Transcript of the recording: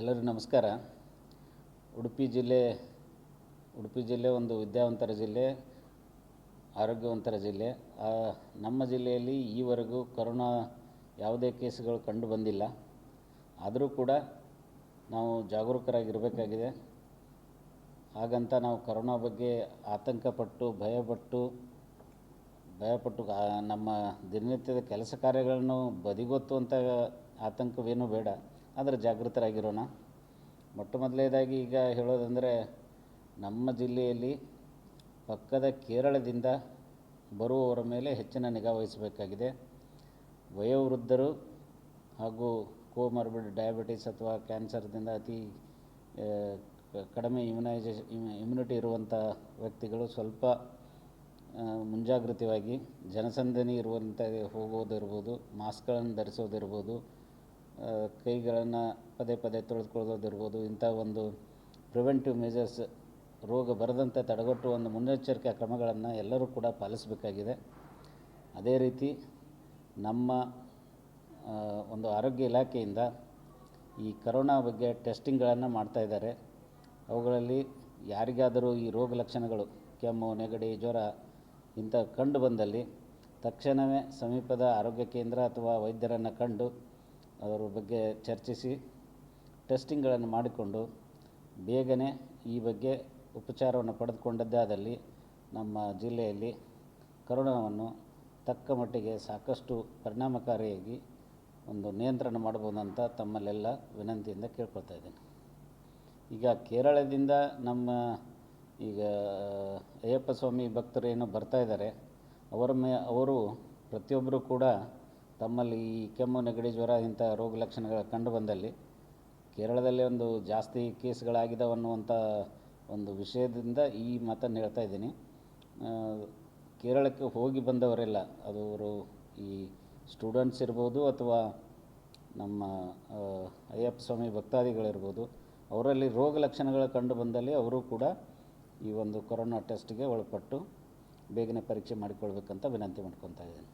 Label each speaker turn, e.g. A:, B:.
A: ಎಲ್ಲರಿಗೂ ನಮಸ್ಕಾರ. ಉಡುಪಿ ಜಿಲ್ಲೆ ಉಡುಪಿ ಜಿಲ್ಲೆ ಒಂದು ವಿದ್ಯಾವಂತರ ಜಿಲ್ಲೆ, ಆರೋಗ್ಯವಂತರ ಜಿಲ್ಲೆ. ನಮ್ಮ ಜಿಲ್ಲೆಯಲ್ಲಿ ಈವರೆಗೂ ಕರೋನಾ ಯಾವುದೇ ಕೇಸ್ಗಳು ಕಂಡು ಬಂದಿಲ್ಲ. ಆದರೂ ಕೂಡ ನಾವು ಜಾಗರೂಕರಾಗಿರಬೇಕಾಗಿದೆ. ಹಾಗಂತ ನಾವು ಕರೋನಾ ಬಗ್ಗೆ ಆತಂಕಪಟ್ಟು, ಭಯಪಟ್ಟು ಭಯಪಟ್ಟು ನಮ್ಮ ದಿನನಿತ್ಯದ ಕೆಲಸ ಕಾರ್ಯಗಳನ್ನು ಬದಿಗೊತ್ತುವಂಥ ಆತಂಕವೇನೂ ಬೇಡ. ಆದರೆ ಜಾಗೃತರಾಗಿರೋಣ. ಮೊಟ್ಟ ಮೊದಲನೇದಾಗಿ ಈಗ ಹೇಳೋದಂದರೆ, ನಮ್ಮ ಜಿಲ್ಲೆಯಲ್ಲಿ ಪಕ್ಕದ ಕೇರಳದಿಂದ ಬರುವವರ ಮೇಲೆ ಹೆಚ್ಚಿನ ನಿಗಾ ವಹಿಸಬೇಕಾಗಿದೆ. ವಯೋವೃದ್ಧರು ಹಾಗೂ ಕೋಮಾರ್ಬಿಡ್, ಡಯಾಬಿಟಿಸ್ ಅಥವಾ ಕ್ಯಾನ್ಸರ್ದಿಂದ ಅತಿ ಕಡಿಮೆ ಇಮ್ಯುನೈಜೇಷನ್ ಇಮ್ಯುನಿಟಿ ಇರುವಂಥ ವ್ಯಕ್ತಿಗಳು ಸ್ವಲ್ಪ ಮುಂಜಾಗೃತವಾಗಿ ಜನಸಂದಣಿ ಇರುವಂಥ ಹೋಗೋದಿರ್ಬೋದು, ಮಾಸ್ಕ್ಗಳನ್ನು ಧರಿಸೋದಿರ್ಬೋದು ಕೈಗಳನ್ನು ಪದೇ ಪದೇ ತೊಳೆದುಕೊಳ್ಳೋದಿರ್ಬೋದು. ಇಂಥ ಒಂದು ಪ್ರಿವೆಂಟಿವ್ ಮೆಜರ್ಸ್ ರೋಗ ಬರದಂತೆ ತಡೆಗಟ್ಟುವ ಒಂದು ಮುನ್ನೆಚ್ಚರಿಕೆ ಕ್ರಮಗಳನ್ನು ಎಲ್ಲರೂ ಕೂಡ ಪಾಲಿಸಬೇಕಾಗಿದೆ. ಅದೇ ರೀತಿ ನಮ್ಮ ಒಂದು ಆರೋಗ್ಯ ಇಲಾಖೆಯಿಂದ ಈ ಕರೋನಾ ಬಗ್ಗೆ ಟೆಸ್ಟಿಂಗ್ಗಳನ್ನು ಮಾಡ್ತಾ ಇದ್ದಾರೆ. ಅವುಗಳಲ್ಲಿ ಯಾರಿಗಾದರೂ ಈ ರೋಗ ಲಕ್ಷಣಗಳು, ಕೆಮ್ಮು, ನೆಗಡಿ, ಜ್ವರ ಇಂಥ ಕಂಡು ಬಂದಲ್ಲಿ ತಕ್ಷಣವೇ ಸಮೀಪದ ಆರೋಗ್ಯ ಕೇಂದ್ರ ಅಥವಾ ವೈದ್ಯರನ್ನು ಕಂಡು ಅದರ ಬಗ್ಗೆ ಚರ್ಚಿಸಿ, ಟೆಸ್ಟಿಂಗ್ಗಳನ್ನು ಮಾಡಿಕೊಂಡು ಬೇಗನೆ ಈ ಬಗ್ಗೆ ಉಪಚಾರವನ್ನು ಪಡೆದುಕೊಂಡದ್ದಾದಲ್ಲಿ ನಮ್ಮ ಜಿಲ್ಲೆಯಲ್ಲಿ ಕರೋನಾವನ್ನು ತಕ್ಕ ಮಟ್ಟಿಗೆ ಸಾಕಷ್ಟು ಪರಿಣಾಮಕಾರಿಯಾಗಿ ಒಂದು ನಿಯಂತ್ರಣ ಮಾಡ್ಬೋದಂತ ತಮ್ಮಲ್ಲೆಲ್ಲ ವಿನಂತಿಯಿಂದ ಕೇಳ್ಕೊಳ್ತಾ ಇದ್ದೇನೆ. ಈಗ ಕೇರಳದಿಂದ ನಮ್ಮ ಈಗ ಅಯ್ಯಪ್ಪ ಸ್ವಾಮಿ ಭಕ್ತರು ಏನು ಬರ್ತಾ ಇದ್ದಾರೆ, ಅವರ ಮೇ, ಅವರು ಪ್ರತಿಯೊಬ್ಬರೂ ಕೂಡ ತಮ್ಮಲ್ಲಿ ಈ ಕೆಮ್ಮು, ನೆಗಡಿ ಜ್ವರ ಇಂಥ ರೋಗ ಲಕ್ಷಣಗಳು ಕಂಡು ಬಂದಲ್ಲಿ ಕೇರಳದಲ್ಲಿ ಒಂದು ಜಾಸ್ತಿ ಕೇಸ್ಗಳಾಗಿದ್ದಾವೆ ಅನ್ನುವಂಥ ಒಂದು ವಿಷಯದಿಂದ ಈ ಮಾತನ್ನು ಹೇಳ್ತಾ ಇದ್ದೀನಿ. ಕೇರಳಕ್ಕೆ ಹೋಗಿ ಬಂದವರೆಲ್ಲ ಅದು ಅವರು ಈ ಸ್ಟೂಡೆಂಟ್ಸ್ ಇರ್ಬೋದು ಅಥವಾ ನಮ್ಮ ಅಯ್ಯಪ್ಪ ಸ್ವಾಮಿ ಭಕ್ತಾದಿಗಳಿರ್ಬೋದು, ಅವರಲ್ಲಿ ರೋಗ ಲಕ್ಷಣಗಳು ಕಂಡು ಬಂದಲ್ಲಿ ಅವರು ಕೂಡ ಈ ಒಂದು ಕೊರೋನಾ ಟೆಸ್ಟ್ಗೆ ಒಳಪಟ್ಟು ಬೇಗನೆ ಪರೀಕ್ಷೆ ಮಾಡಿಕೊಳ್ಬೇಕಂತ ವಿನಂತಿ ಮಾಡ್ಕೊತಾ ಇದ್ದೀನಿ.